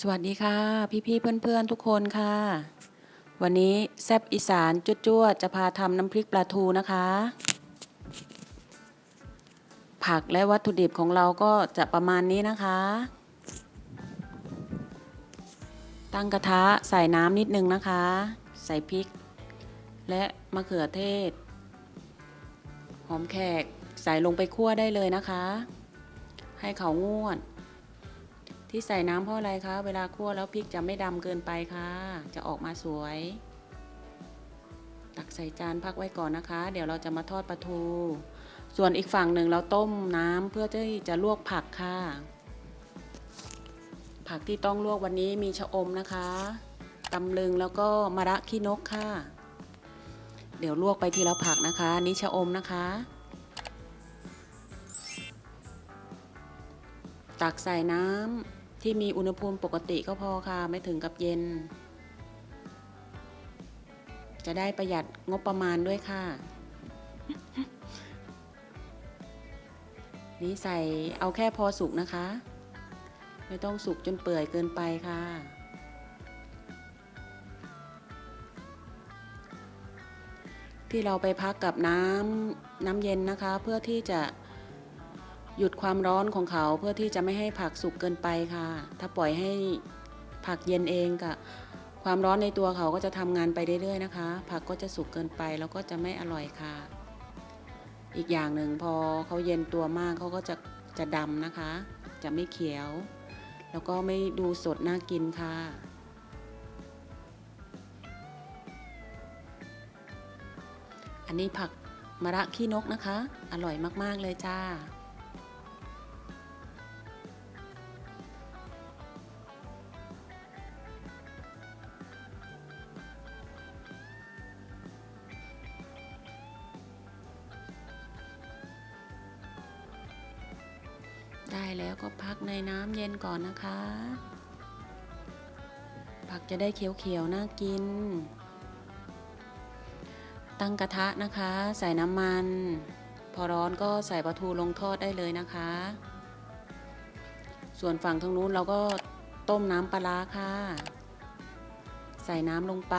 สวัสดีค่ะ พี่ๆเพื่อนๆทุกคนค่ะ วันนี้แซบอีสานจุดจ้วดจะพาทำน้ำพริกปลาทูนะคะ ผักและวัตถุดิบของเราก็จะประมาณนี้นะคะ ตั้งกระทะใส่น้ำนิดนึงนะคะ ใส่พริก และมะเขือเทศ หอมแขกใส่ลงไปคั่วได้เลยนะคะ ให้เขางวด ที่ใส่น้ำเพราะอะไรคะ เวลาคั่วแล้วพริกจะไม่ดำเกินไปค่ะ จะออกมาสวย ตักใส่จานพักไว้ก่อนนะคะ เดี๋ยวเราจะมาทอดปลาทู ส่วนอีกฝั่งหนึ่งเราต้มน้ำเพื่อที่จะลวกผักค่ะ ผักที่ต้องลวกวันนี้มีชะอมนะคะตำลึงแล้วก็มะระขี้นกค่ะ เดี๋ยวลวกไปทีละผักนะคะนนี้ชะอมนะคะ ตักใส่น้ำที่มีอุณหภูมิปกติก็พอค่ะ ไม่ถึงกับเย็น จะได้ประหยัดงบประมาณด้วยค่ะ นี่ใส่เอาแค่พอสุกนะคะ ไม่ต้องสุกจนเปื่อยเกินไปค่ะที่เราไปพักกับน้ำน้ำเย็นนะคะ เพื่อที่จะ หยุดความร้อนของเขาเพื่อที่จะไม่ให้ผักสุกเกินไปค่ะ ถ้าปล่อยให้ผักเย็นเองกับความร้อนในตัวเขาก็จะทำงานไปเรื่อยๆนะคะ ผักก็จะสุกเกินไปแล้วก็จะไม่อร่อยค่ะ อีกอย่างหนึ่งพอเขาเย็นตัวมากเขาก็จะจะดำนะคะ จะไม่เขียว แล้วก็ไม่ดูสดน่ากินค่ะอันนี้ผักมะระขี้นกนะคะ อร่อยมาก ๆ เลยจ้า แล้วก็พักในน้ำเย็นก่อนนะคะ ผักจะได้เขียวๆน่ากิน ตั้งกระทะนะคะ ใส่น้ำมัน พอร้อนก็ใส่ปลาทูลงทอดได้เลยนะคะ ส่วนฝั่งทางนู้นเราก็ต้มน้ำปลาค่ะ ใส่น้ำลงไป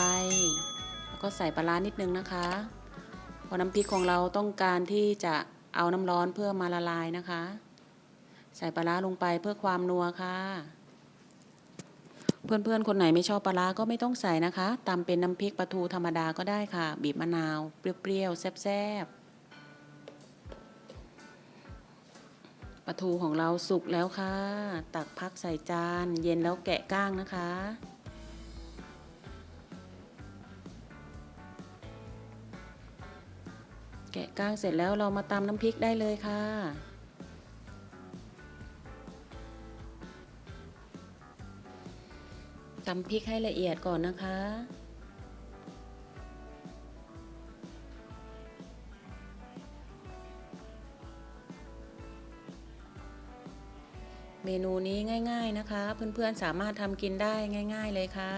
แล้วก็ใส่ปลาร้านิดนึงนะคะเพราะน้ำพริกของเราต้องการที่จะเอาน้ำร้อนเพื่อมาละลายนะคะ ใส่ปลาร้าลงไปเพื่อความนัวค่ะ เพื่อนๆ คนไหนไม่ชอบปลาร้าก็ไม่ต้องใส่นะคะตำเป็นน้ำพริกปลาทูธรรมดาก็ได้ค่ะ บีบมะนาว เปรี้ยวๆ แซ่บๆปลาทูของเราสุกแล้วค่ะ ตักพักใส่จาน เย็นแล้วแกะก้างนะคะแกะก้างเสร็จแล้วเรามาตำน้ำพริกได้เลยค่ะ ตำพริกให้ละเอียดก่อนนะคะ เมนูนี้ง่ายๆนะคะ เพื่อนๆสามารถทำกินได้ง่าย ๆเลยค่ะ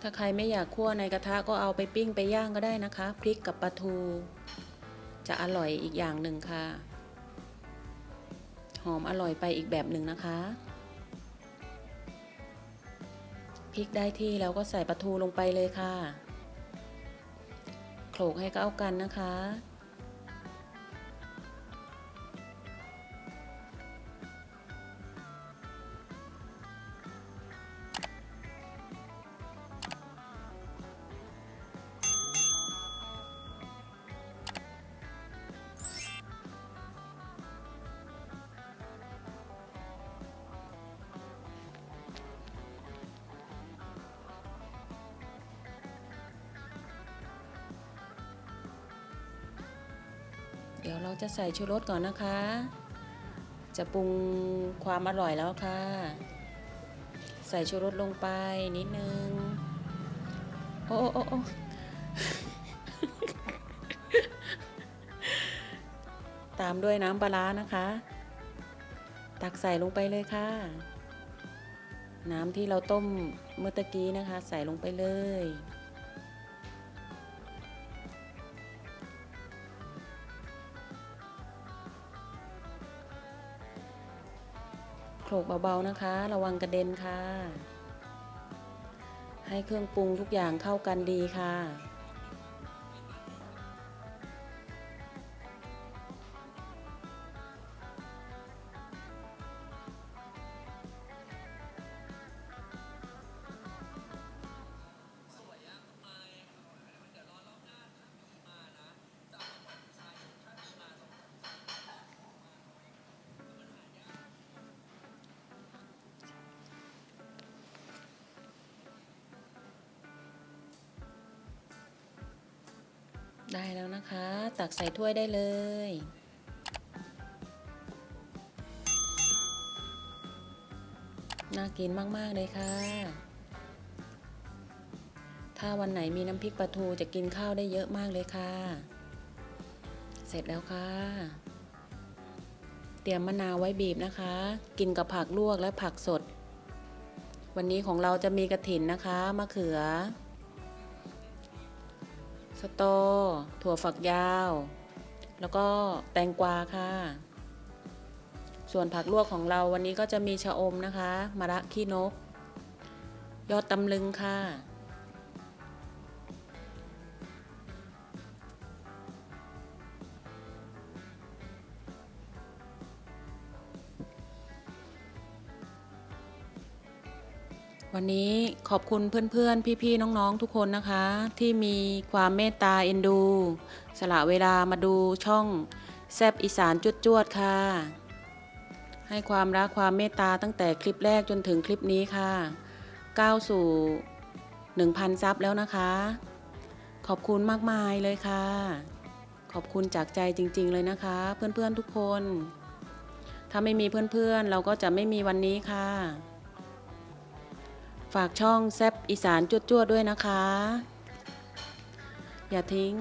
ถ้าใครไม่อยากคั่วในกระทะก็เอาไปปิ้งไปย่างก็ได้นะคะ พริกกับปลาทู จะอร่อยอีกอย่างหนึ่งค่ะ อมอร่อยไปอีกแบบหนึ่งนะคะพริกได้ที่แล้วก็ใส่ปลาทูลงไปเลยค่ะ โขลกให้เข้ากันนะคะ ดี๋ยวเราจะใส่ชูรสก่อนนะคะ จะปรุงความอร่อยแล้วค่ะ ใส่ชูรสลงไปนิดนึง โอ้โอ้โอ้ตามด้วยน้ำปลาร้านะคะ ตักใส่ลงไปเลยค่ะ น้ำที่เราต้มเมื่อตะกี้นะคะ ใส่ลงไปเลย โขลกเบาๆนะคะ ระวังกระเด็นค่ะ ให้เครื่องปรุงทุกอย่างเข้ากันดีค่ะ ได้แล้วนะคะ ตักใส่ถ้วยได้เลย น่ากินมาก ๆ เลยค่ะ ถ้าวันไหนมีน้ำพริกปลาทูจะกินข้าวได้เยอะมากเลยค่ะ เสร็จแล้วค่ะ เตรียมมะนาวไว้บีบนะคะ กินกับผักลวกและผักสด วันนี้ของเราจะมีกระถินนะคะ มะเขือ สตอ ถั่วฝักยาว แล้วก็แตงกวาค่ะ ส่วนผักลวกของเราวันนี้ก็จะมีชะอมนะคะ มะระขี้นก ยอดตำลึงค่ะ วันนี้ขอบคุณเพื่อนๆ พี่ๆ น้องๆ ทุกคนนะคะ ที่มีความเมตตาเอ็นดู สละเวลามาดูช่องแซบอีสานจุดจวดๆค่ะ ให้ความรักความเมตตาตั้งแต่คลิปแรกจนถึงคลิปนี้ค่ะก้าวสู่ 1,000 ซับแล้วนะคะ ขอบคุณมากมายเลยค่ะ ขอบคุณจากใจจริง ๆ เลยนะคะ เพื่อนๆ ทุกคน ถ้าไม่มีเพื่อนๆ เราก็จะไม่มีวันนี้ค่ะ ฝากช่องแซบอีสานจวดๆด้วยนะคะ อย่าทิ้ง